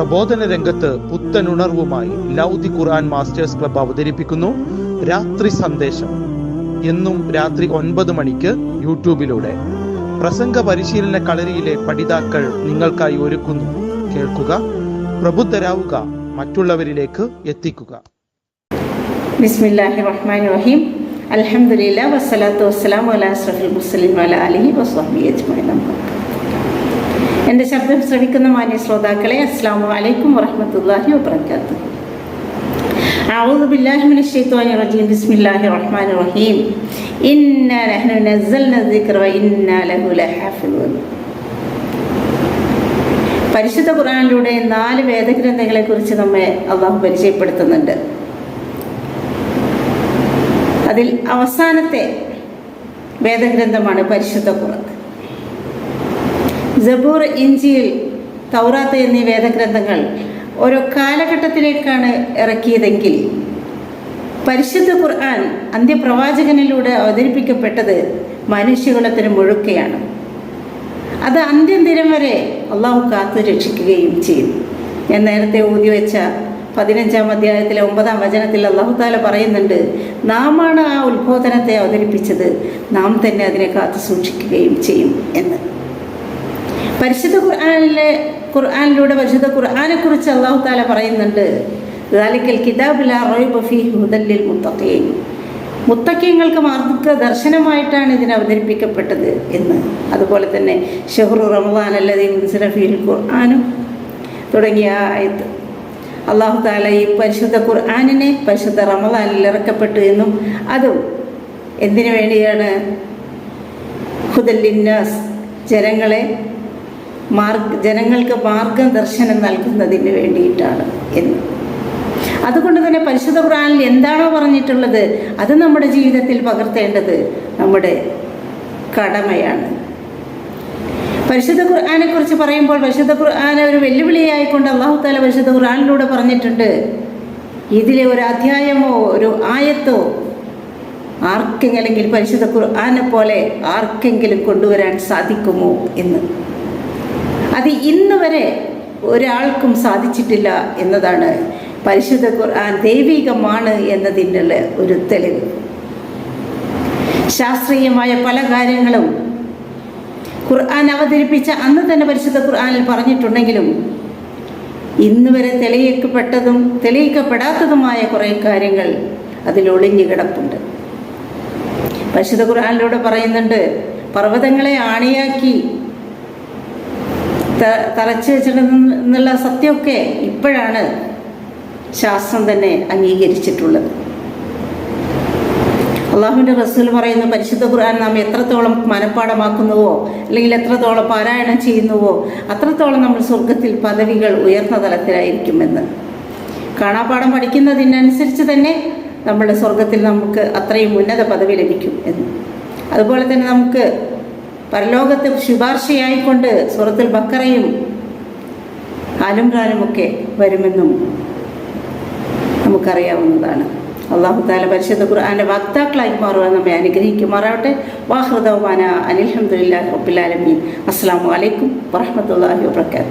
പ്രബോധന രംഗത്ത് പുത്തനുണർവുമായി ലൗദി ഖുർആൻ masters club അവതരിപ്പിക്കുന്നു രാത്രി സന്ദേശം. എന്നും രാത്രി ഒൻപത് മണിക്ക് യൂട്യൂബിലൂടെ. പ്രസംഗ പരിശീലന കളരിയിലെ പഠിതാക്കൾ നിങ്ങൾക്കായി ഒരുക്കുന്നു. കേൾക്കുക പ്രബുദ്ധരാവുക മറ്റുള്ളവരിലേക്ക് എത്തിക്കുക. ബിസ്മില്ലാഹി റഹീം. അൽഹംദുലില്ലാ വസ്സലാത്തു വസ്സലാം അലാ അഷ്റഫുൽ മുസ്ലിം അല വസ്വാമി വസ്വാഹി അജ്മഈൻ അമ്മാ ബഅദ്. എൻ്റെ ശബ്ദം ശ്രവിക്കുന്ന മാന്യ ശ്രോതാക്കളെ അസ്സാം വലൈക്കും വറഹമത്തല്ലാഹി വബർക്കാത്തു أعوذ بالله من الشيطان الرجيم بسم الله الرحمن الرحيم إنا نحن نزلنا الذكر وإنا له لحافظون പരിശുദ്ധ ഖുർആനിലൂടെ നാല് വേദഗ്രന്ഥങ്ങളെ കുറിച്ച് നമ്മെ അള്ളാഹു പരിചയപ്പെടുത്തുന്നുണ്ട് അതിൽ അവസാനത്തെ വേദഗ്രന്ഥമാണ് പരിശുദ്ധ ഖുർആൻ ജബൂർ ഇഞ്ചിയിൽ തൗറാത്ത് എന്നീ വേദഗ്രന്ഥങ്ങൾ ഓരോ കാലഘട്ടത്തിലേക്കാണ് ഇറക്കിയതെങ്കിൽ പരിശുദ്ധ ഖുർആൻ അന്ത്യപ്രവാചകനിലൂടെ അവതരിപ്പിക്കപ്പെട്ടത് മനുഷ്യകുലത്തിന് മുഴുക്കയാണ്. അത് അന്ത്യം ദിനം വരെ അള്ളാഹു കാത്തു രക്ഷിക്കുകയും ചെയ്യും. ഞാൻ നേരത്തെ ഊതി വെച്ച പതിനഞ്ചാം അധ്യായത്തിലെ ഒമ്പതാം വചനത്തിൽ അള്ളാഹു താല പറയുന്നുണ്ട് നാമാണ് ആ ഉത്ബോധനത്തെ അവതരിപ്പിച്ചത്. നാം തന്നെ അതിനെ കാത്തു സൂക്ഷിക്കുകയും ചെയ്യും എന്ന്. പരിശുദ്ധ ഖുർആാനിലെ ഖുർആാനിലൂടെ പരിശുദ്ധ ഖുർആാനെ കുറിച്ച് അള്ളാഹു താല പറയുന്നുണ്ട്. ദാലിക്കൽ മാർഗ ദർശനമായിട്ടാണ് ഇതിന് അവതരിപ്പിക്കപ്പെട്ടത് എന്ന്. അതുപോലെ തന്നെ ഷെഹ്റു റമദാൻ അല്ലതി മുൻസിറഫിൽ ഖുർആാനും തുടങ്ങിയ ആയത്ത്. അള്ളാഹു താല ഈ പരിശുദ്ധ ഖുർആാനിനെ പരിശുദ്ധ റമദാനിൽ ഇറക്കപ്പെട്ടു എന്നും അതും എന്തിനു വേണ്ടിയാണ്? ഹുദല്ലിന്നാസ് ജനങ്ങളെ മാർഗ ജനങ്ങൾക്ക് മാർഗദർശനം നൽകുന്നതിന് വേണ്ടിയിട്ടാണ് എന്ന്. അതുകൊണ്ട് തന്നെ പരിശുദ്ധ ഖുറാനിൽ എന്താണോ പറഞ്ഞിട്ടുള്ളത് അത് നമ്മുടെ ജീവിതത്തിൽ പകർത്തേണ്ടത് നമ്മുടെ കടമയാണ്. പരിശുദ്ധ ഖുർആാനെ കുറിച്ച് പറയുമ്പോൾ പരിശുദ്ധ ഖുർആാനെ ഒരു വെല്ലുവിളിയായിക്കൊണ്ട് അള്ളാഹു താല പരിശുദ്ധ ഖുർആാനിലൂടെ പറഞ്ഞിട്ടുണ്ട്. ഇതിലെ ഒരു അധ്യായമോ ഒരു ആയത്തോ ആർക്കെങ്കിലും പരിശുദ്ധ ഖുർആാനെ പോലെ ആർക്കെങ്കിലും കൊണ്ടുവരാൻ സാധിക്കുമോ എന്ന്. അത് ഇന്ന് വരെ ഒരാൾക്കും സാധിച്ചിട്ടില്ല എന്നതാണ് പരിശുദ്ധ ഖുർആൻ ദൈവികമാണ് എന്നതിനുള്ള ഒരു തെളിവ്. ശാസ്ത്രീയമായ പല കാര്യങ്ങളും ഖുർആൻ അവതരിപ്പിച്ച അന്ന് തന്നെ പരിശുദ്ധ ഖുർആനിൽ പറഞ്ഞിട്ടുണ്ടെങ്കിലും ഇന്ന് വരെ തെളിയിക്കപ്പെട്ടതും തെളിയിക്കപ്പെടാത്തതുമായ കുറേ കാര്യങ്ങൾ അതിൽ ഒളിഞ്ഞു കിടപ്പുണ്ട്. പരിശുദ്ധ ഖുർആാനിലൂടെ പറയുന്നുണ്ട് പർവതങ്ങളെ ആണിയാക്കി തറച്ചു വെച്ചിട്ടുള്ള സത്യമൊക്കെ ഇപ്പോഴാണ് ശാസ്ത്രം തന്നെ അംഗീകരിച്ചിട്ടുള്ളത്. അള്ളാഹുവിന്റെ റസൂൽ പറയുന്ന പരിശുദ്ധ ഖുർആൻ നാം എത്രത്തോളം മനഃപ്പാടമാക്കുന്നുവോ അല്ലെങ്കിൽ എത്രത്തോളം പാരായണം ചെയ്യുന്നുവോ അത്രത്തോളം നമ്മൾ സ്വർഗത്തിൽ പദവികൾ ഉയർന്ന തലത്തിലായിരിക്കുമെന്ന്. കാണാപ്പാടം പഠിക്കുന്നതിനനുസരിച്ച് തന്നെ നമ്മുടെ സ്വർഗത്തിൽ നമുക്ക് അത്രയും ഉന്നത പദവി ലഭിക്കും എന്ന്. അതുപോലെ തന്നെ നമുക്ക് പരലോകത്ത് ശുപാർശയായിക്കൊണ്ട് സുഹൃത്തിൽ ബക്കറയും ആലുംറാനുമൊക്കെ വരുമെന്നും നമുക്കറിയാവുന്നതാണ്. അള്ളാഹു താല പരിശുദ്ധ ഖുർആാന്റെ വക്താക്കളായി മാറുവാൻ നമ്മെ അനുഗ്രഹിക്കുമാറാവട്ടെ. വാഹൃദവാന അനിൽഹമുല്ലാ റബ്ബുലാലമീൻ അസ്സാം വലൈക്കും വറഹമത്തല്ലാഹി വാബർക്കാത്തു